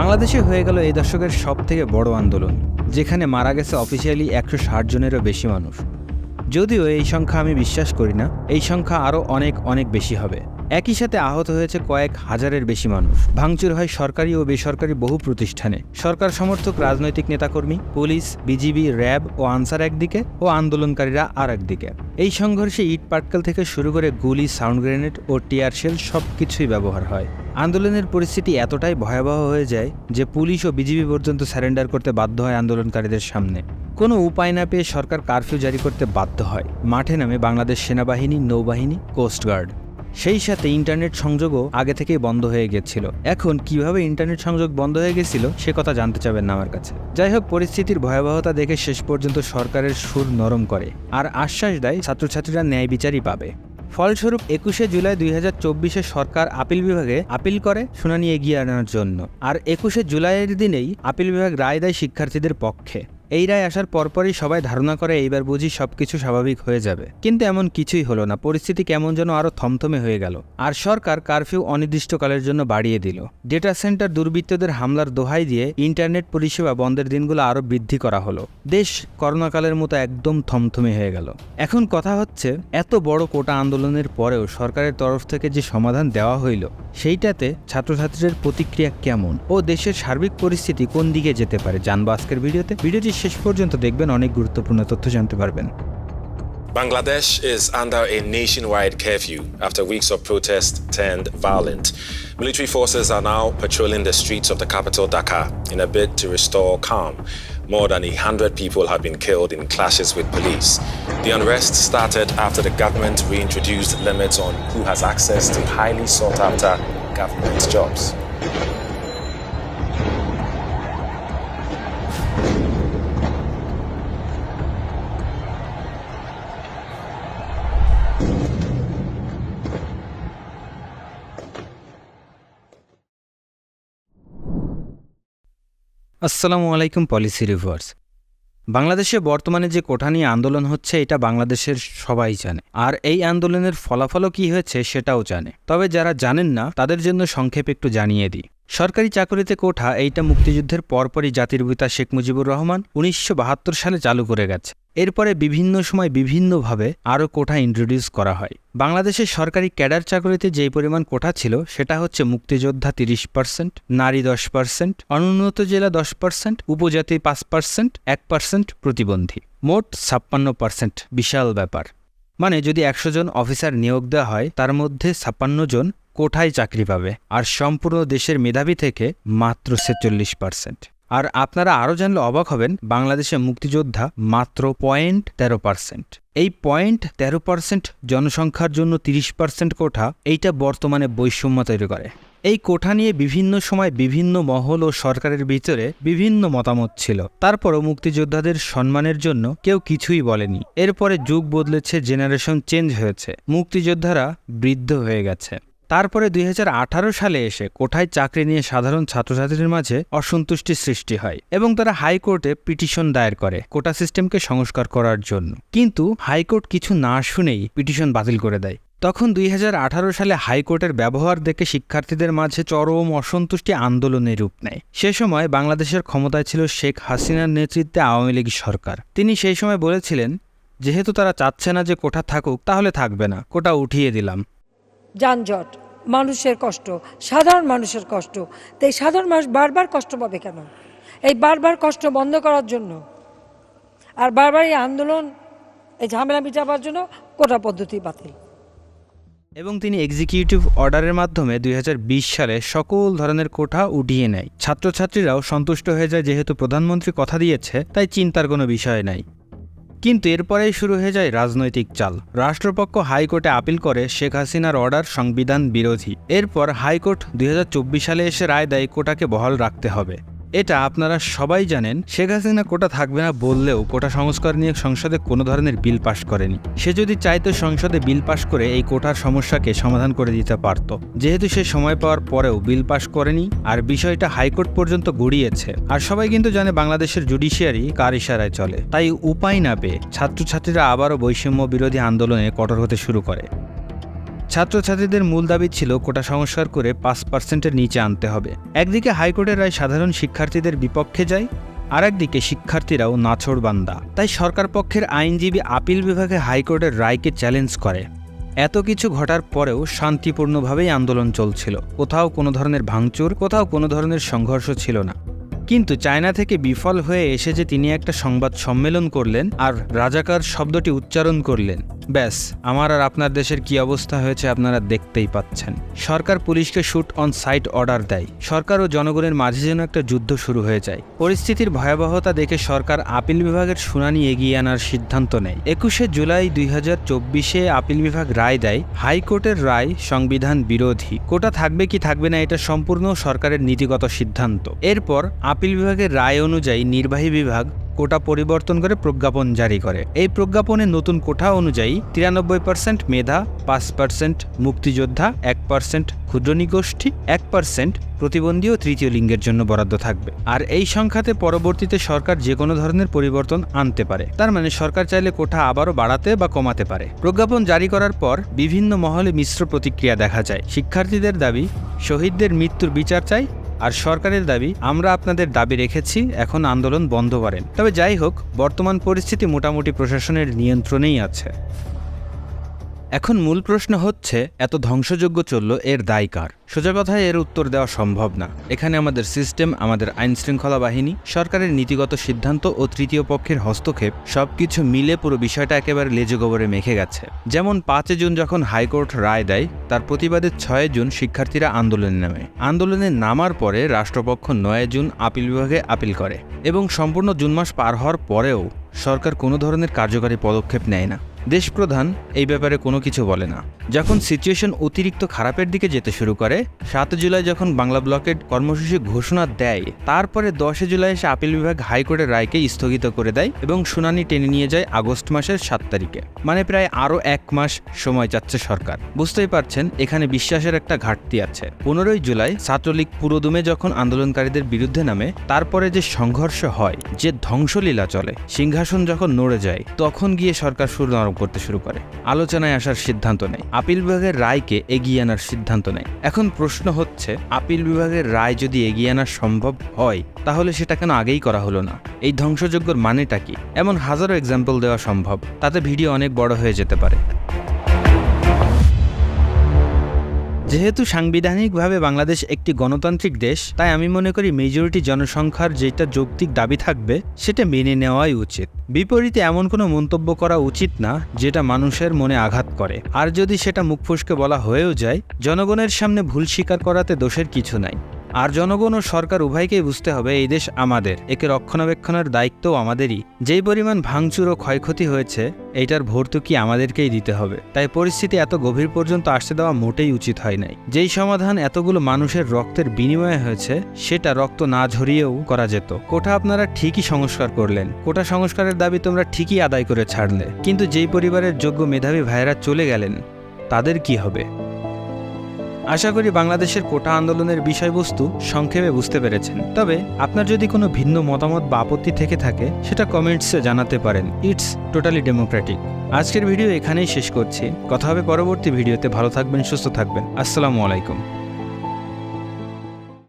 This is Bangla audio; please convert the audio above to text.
বাংলাদেশে হয়ে গেল এই দশকের সব থেকে বড় আন্দোলন, যেখানে মারা গেছে অফিসিয়ালি একশো ষাট জনেরও বেশি মানুষ। যদিও এই সংখ্যা আমি বিশ্বাস করি না, এই সংখ্যা আরও অনেক অনেক বেশি হবে। একই সাথে আহত হয়েছে কয়েক হাজারের বেশি মানুষ। ভাঙচুর হয় সরকারি ও বেসরকারি বহু প্রতিষ্ঠানে। সরকার সমর্থক রাজনৈতিক নেতাকর্মী, পুলিশ, বিজিবি, র্যাব ও আনসার একদিকে ও আন্দোলনকারীরা আর একদিকে এই সংঘর্ষে ইট পাটকেল থেকে শুরু করে গুলি, সাউন্ড গ্রেনেড ও টিয়ার শেল সব কিছুই ব্যবহার হয়। আন্দোলনের পরিস্থিতি এতটাই ভয়াবহ হয়ে যায় যে পুলিশ ও বিজিবি পর্যন্ত স্যারেন্ডার করতে বাধ্য হয় আন্দোলনকারীদের সামনে। কোনো উপায় না পেয়ে সরকার কারফিউ জারি করতে বাধ্য হয়। মাঠে নামে বাংলাদেশ সেনাবাহিনী, নৌবাহিনী কোস্টগার্ড সেই সাথে ইন্টারনেট সংযোগও আগে থেকেই বন্ধ হয়ে গেছিল। এখন কীভাবে ইন্টারনেট সংযোগ বন্ধ হয়ে গেছিল, সে কথা জানতে চাবেন না আমার কাছে। যাই হোক, পরিস্থিতির ভয়াবহতা দেখে শেষ পর্যন্ত সরকারের সুর নরম করে আর আশ্বাস দেয় ছাত্রছাত্রীরা ন্যায় বিচারই পাবে। ফলস্বরূপ একুশে জুলাই দুই হাজার চব্বিশে সরকার আপিল বিভাগে আপিল করে শুনানি এগিয়ে আনার জন্য। আর একুশে জুলাইয়ের দিনেই আপিল বিভাগ রায় দেয় শিক্ষার্থীদের পক্ষে। এই রায় আসার পরপরই সবাই ধারণা করে এইবার বুঝি সব কিছু স্বাভাবিক হয়ে যাবে। কিন্তু এমন কিছুই হলো না। পরিস্থিতি কেমন যেন আরও থমথমে হয়ে গেল। আর সরকার কারফিউ অনির্দিষ্টকালের জন্য বাড়িয়ে দিল। ডেটা সেন্টার দুর্বৃত্তদের হামলার দোহাই দিয়ে ইন্টারনেট পরিষেবা বন্ধের দিনগুলো আরও বৃদ্ধি করা হলো। দেশ করোনাকালের মতো একদম থমথমে হয়ে গেল। এখন কথা হচ্ছে, এত বড় কোটা আন্দোলনের পরেও সরকারের তরফ থেকে যে সমাধান দেওয়া হইল, সেইটাতে ছাত্রছাত্রীদের প্রতিক্রিয়া কেমন? ও দেশের সার্বিক পরিস্থিতি কোন দিকে যেতে পারে? জানব আজকের ভিডিওতে। ভিডিওটি শেষ পর্যন্ত দেখবেন অনেক গুরুত্বপূর্ণ তথ্য জানতে পারবেন Bangladesh is under a nationwide curfew after weeks of protest turned violent. Military forces are now patrolling the streets of the capital Dhaka in a bid to restore calm. More than a hundred people have been killed in clashes with police. The unrest started after the government reintroduced limits on who has access to highly sought after government jobs. আসসালামু আলাইকুম পলিসি রিভার্স বাংলাদেশে বর্তমানে যে কোঠা নিয়ে আন্দোলন হচ্ছে, এটা বাংলাদেশের সবাই জানে। আর এই আন্দোলনের ফলাফলও কি হয়েছে, সেটাও জানে। তবে যারা জানেন না, তাদের জন্য সংক্ষেপে একটু জানিয়ে দিই। সরকারি চাকরিতে কোঠা, এইটা মুক্তিযুদ্ধের পরপরই জাতির পিতা শেখ মুজিবুর রহমান উনিশশো বাহাত্তর সালে চালু করে গেছে। এরপরে বিভিন্ন সময় বিভিন্নভাবে আরও কোঠা ইন্ট্রোডিউস করা হয়। বাংলাদেশের সরকারি ক্যাডার চাকরিতে যেই পরিমাণ কোঠা ছিল, সেটা হচ্ছে মুক্তিযোদ্ধা তিরিশ পার্সেন্ট নারী দশ পার্সেন্ট অনুন্নত জেলা দশ পার্সেন্ট উপজাতি পাঁচ পার্সেন্ট এক পার্সেন্ট প্রতিবন্ধী। মোট ছাপ্পান্ন পার্সেন্ট বিশাল ব্যাপার। মানে যদি একশো জন অফিসার নিয়োগ দেওয়া হয়, তার মধ্যে ছাপ্পান্ন জন কোঠায় চাকরি পাবে, আর সম্পূর্ণ দেশের মেধাবী থেকে মাত্র ছেচল্লিশ পার্সেন্ট আর আপনারা আরও জানলে অবাক হবেন, বাংলাদেশে মুক্তিযোদ্ধা মাত্র পয়েন্ট তেরো পার্সেন্ট। এই পয়েন্ট তেরো পার্সেন্ট জনসংখ্যার জন্য তিরিশ পার্সেন্ট কোঠা এইটা বর্তমানে বৈষম্য তৈরি করে। এই কোঠা নিয়ে বিভিন্ন সময় বিভিন্ন মহল ও সরকারের ভিতরে বিভিন্ন মতামত ছিল। তারপরও মুক্তিযোদ্ধাদের সম্মানের জন্য কেউ কিছুই বলেনি। এরপরে যুগ বদলেছে, জেনারেশন চেঞ্জ হয়েছে। মুক্তিযোদ্ধারা বৃদ্ধ হয়ে গেছে। তারপরে দুই হাজার আঠারো সালে এসে কোঠায় চাকরি নিয়ে সাধারণ ছাত্রছাত্রীদের মাঝে অসন্তুষ্টির সৃষ্টি হয় এবং তারা হাইকোর্টে পিটিশন দায়ের করে কোটা সিস্টেমকে সংস্কার করার জন্য। কিন্তু হাইকোর্ট কিছু না শুনেই পিটিশন বাতিল করে দেয়। তখন দুই হাজার আঠারো সালে হাইকোর্টের ব্যবহার দেখে শিক্ষার্থীদের মাঝে চরম অসন্তুষ্টি আন্দোলনের রূপ নেয়। সে সময় বাংলাদেশের ক্ষমতায় ছিল শেখ হাসিনার নেতৃত্বে আওয়ামী লীগ সরকার। তিনি সেই সময় বলেছিলেন, যেহেতু তারা চাচ্ছে না যে কোঠা থাকুক, তাহলে থাকবে না। কোটা উঠিয়ে দিলাম। যানজট মানুষের কষ্ট, সাধারণ মানুষের কষ্ট। তো এই সাধারণ মানুষ বারবার কষ্ট পাবে কেন? এই বারবার কষ্ট বন্ধ করার জন্য। আর বারবার এই আন্দোলন, এই ঝামেলা মিটাবার জন্য কোটা পদ্ধতি বাতিল। এবং তিনি এক্সিকিউটিভ অর্ডারের মাধ্যমে দুই হাজার বিশ সালে সকল ধরনের কোঠা উঠিয়ে নেয়। ছাত্রছাত্রীরাও সন্তুষ্ট হয়ে যায় যেহেতু প্রধানমন্ত্রী কথা দিয়েছে, তাই চিন্তার কোনো বিষয় নাই। কিন্তু এরপরেই শুরু হয়ে যায় রাজনৈতিক চাল। রাষ্ট্রপক্ষ হাইকোর্টে আপিল করে শেখ হাসিনার অর্ডার সংবিধান বিরোধী। এরপর হাইকোর্ট দুই হাজার চব্বিশ সালে এসে রায় দেয় কোটাকে বহাল রাখতে হবে। এটা আপনারা সবাই জানেন, শেখ হাসিনা কোটা থাকবে না বললেও কোটা সংস্কার নিয়ে সংসদে কোনো ধরনের বিল পাশ করেনি। সে যদি চাইতো সংসদে বিল পাশ করে এই কোটার সমস্যাকে সমাধান করে দিতে পারত। যেহেতু সে সময় পাওয়ার পরেও বিল পাশ করেনি, আর বিষয়টা হাইকোর্ট পর্যন্ত গড়িয়েছে। আর সবাই কিন্তু জানে বাংলাদেশের জুডিশিয়ারি কার ইশারায় চলে। তাই উপায় না পেয়ে ছাত্রছাত্রীরা আবারও বৈষম্য বিরোধী আন্দোলনে কঠোর হতে শুরু করে। ছাত্রছাত্রীদের মূল দাবি ছিল কোটা সংস্কার করে পাঁচ পার্সেন্টের নিচে আনতে হবে। একদিকে হাইকোর্টের রায় সাধারণ শিক্ষার্থীদের বিপক্ষে যায় আর একদিকে শিক্ষার্থীরাও নাছোড়বান্দা তাই সরকার পক্ষের আইনজীবী আপিল বিভাগে হাইকোর্টের রায়কে চ্যালেঞ্জ করে। এত কিছু ঘটার পরেও শান্তিপূর্ণভাবেই আন্দোলন চলছিল। কোথাও কোনো ধরনের ভাঙচুর, কোথাও কোনো ধরনের সংঘর্ষ ছিল না। কিন্তু চায়না থেকে বিফল হয়ে এসে যে তিনি একটা সংবাদ সম্মেলন করলেন আর রাজাকার শব্দটি উচ্চারণ করলেন ব্যাস, আমার আর আপনার দেশের কি অবস্থা হয়েছে আপনারা দেখতেই পাচ্ছেন। সরকার পুলিশকে শুট অন সাইট অর্ডার দেয়। সরকার ও জনগণের মাঝে যেন একটা যুদ্ধ শুরু হয়ে যায়। পরিস্থিতির ভয়াবহতা দেখে সরকার আপিল বিভাগের শুনানি এগিয়ে আনার সিদ্ধান্ত নেয়। একুশে জুলাই দুই হাজার চব্বিশে আপিল বিভাগ রায় দেয়, হাইকোর্টের রায় সংবিধান বিরোধী। কোটা থাকবে কি থাকবে না এটা সম্পূর্ণ সরকারের নীতিগত সিদ্ধান্ত। এরপর আপিল বিভাগের রায় অনুযায়ী নির্বাহী বিভাগ কোটা পরিবর্তন করে প্রজ্ঞাপন জারি করে। এই প্রজ্ঞাপনে নতুন কোঠা অনুযায়ী তিরানব্বই পার্সেন্ট মেধা, পাঁচ পার্সেন্ট মুক্তিযোদ্ধা, এক পার্সেন্ট ক্ষুদ্র নিগোষ্ঠী, এক পার্সেন্ট প্রতিবন্ধী ও তৃতীয় লিঙ্গের জন্য বরাদ্দ থাকবে। আর এই সংখ্যাতে পরবর্তীতে সরকার যে কোনো ধরনের পরিবর্তন আনতে পারে। তার মানে সরকার চাইলে কোঠা আবারও বাড়াতে বা কমাতে পারে। প্রজ্ঞাপন জারি করার পর বিভিন্ন মহলে মিশ্র প্রতিক্রিয়া দেখা যায়। শিক্ষার্থীদের দাবি, শহীদদের মৃত্যুর বিচার চাই আর সরকারের দাবি, আমরা আপনাদের দাবি রেখেছি, এখন আন্দোলন বন্ধ করেন। তবে যাই হোক, বর্তমান পরিস্থিতি মোটামুটি প্রশাসনের নিয়ন্ত্রণেই আছে। এখন মূল প্রশ্ন হচ্ছে, এত ধ্বংসযোগ্য চলল এর দায় কার? সোজা কথায় এর উত্তর দেওয়া সম্ভব না। এখানে আমাদের সিস্টেম, আমাদের আইন শৃঙ্খলা বাহিনী, সরকারের নীতিগত সিদ্ধান্ত ও তৃতীয় পক্ষের হস্তক্ষেপ সবকিছু মিলে পুরো বিষয়টা একেবারে লেজে গোবরে মেখে গেছে। যেমন পাঁচে জুন যখন হাইকোর্ট রায় দেয়, তার প্রতিবাদে ছয় জুন শিক্ষার্থীরা আন্দোলনে নামে। আন্দোলনে নামার পরে রাষ্ট্রপক্ষ নয় জুন আপিল বিভাগে আপিল করে এবং সম্পূর্ণ জুন মাস পার হওয়ার পরেও সরকার কোনো ধরনের কার্যকারী পদক্ষেপ নেয় না। দেশপ্রধান এই ব্যাপারে কোনো কিছু বলে না। যখন সিচুয়েশন অতিরিক্ত খারাপের দিকে যেতে শুরু করে, সাত জুলাই যখন বাংলা ব্লকের কর্মসূচি ঘোষণা দেয়, তারপরে দশে জুলাই এসে আপিল বিভাগ হাইকোর্টের রায়কে স্থগিত করে দেয় এবং শুনানি টেনে নিয়ে যায় আগস্ট মাসের সাত তারিখে। মানে প্রায় আরও এক মাস সময় চাচ্ছে সরকার। বুঝতেই পারছেন, এখানে বিশ্বাসের একটা ঘাটতি আছে। পনেরোই জুলাই ছাত্রলীগ পুরোদমে যখন আন্দোলনকারীদের বিরুদ্ধে নামে, তারপরে যে সংঘর্ষ হয়, যে ধ্বংসলীলা চলে, সিংহাসন যখন নড়ে যায়, তখন গিয়ে সরকার সুর নরম করতে শুরু করে। আলোচনায় আসার সিদ্ধান্ত নেয়। আপিল বিভাগের রায়কে এগিয়ে আনার সিদ্ধান্ত নেয়। এখন প্রশ্ন হচ্ছে, আপিল বিভাগের রায় যদি এগিয়ে আনা সম্ভব হয়, তাহলে সেটা কেন আগেই করা হলো না? এই ধ্বংসযজ্ঞর মানেটা কি? এমন হাজারো এক্সাম্পল দেওয়া সম্ভব। তাতে ভিডিও অনেক বড় হয়ে যেতে পারে। যেহেতু সাংবিধানিকভাবে বাংলাদেশ একটি গণতান্ত্রিক দেশ, তাই আমি মনে করি মেজরিটি জনসংখ্যার যেটা যৌক্তিক দাবি থাকবে, সেটা মেনে নেওয়াই উচিত। বিপরীতে এমন কোনো মন্তব্য করা উচিত না, যেটা মানুষের মনে আঘাত করে। আর যদি সেটা মুখ ফুসকে বলা হয়েও যায়, জনগণের সামনে ভুল স্বীকার করাতে দোষের কিছু নাই। আর জনগণ ও সরকার উভয়কেই বুঝতে হবে এই দেশ আমাদের। একে রক্ষণাবেক্ষণের দায়িত্বও আমাদেরই। যেই পরিমাণ ভাঙচুর ও ক্ষয়ক্ষতি হয়েছে, এইটার ভর্তুকি আমাদেরকেই দিতে হবে। তাই পরিস্থিতি এত গভীর পর্যন্ত আসতে দেওয়া মোটেই উচিত হয় নাই। যেই সমাধান এতগুলো মানুষের রক্তের বিনিময়ে হয়েছে, সেটা রক্ত না ঝরিয়েও করা যেত। কোটা আপনারা ঠিকই সংস্কার করলেন। কোটা সংস্কারের দাবি তোমরা ঠিকই আদায় করে ছাড়লে। কিন্তু যেই পরিবারের যোগ্য মেধাবী ভাইয়েরা চলে গেলেন, তাদের কি হবে? আশা করি বাংলাদেশের কোটা আন্দোলনের বিষয়বস্তু সংক্ষেপে বুঝতে পেরেছেন। তবে আপনার যদি কোনো ভিন্ন মতামত বা আপত্তি থেকে থাকে, সেটা কমেন্টসে জানাতে পারেন। ইটস টোটালি ডেমোক্রেটিক আজকের ভিডিও এখানেই শেষ করছি। কথা হবে পরবর্তী ভিডিওতে। ভালো থাকবেন, সুস্থ থাকবেন। আসসালামু আলাইকুম।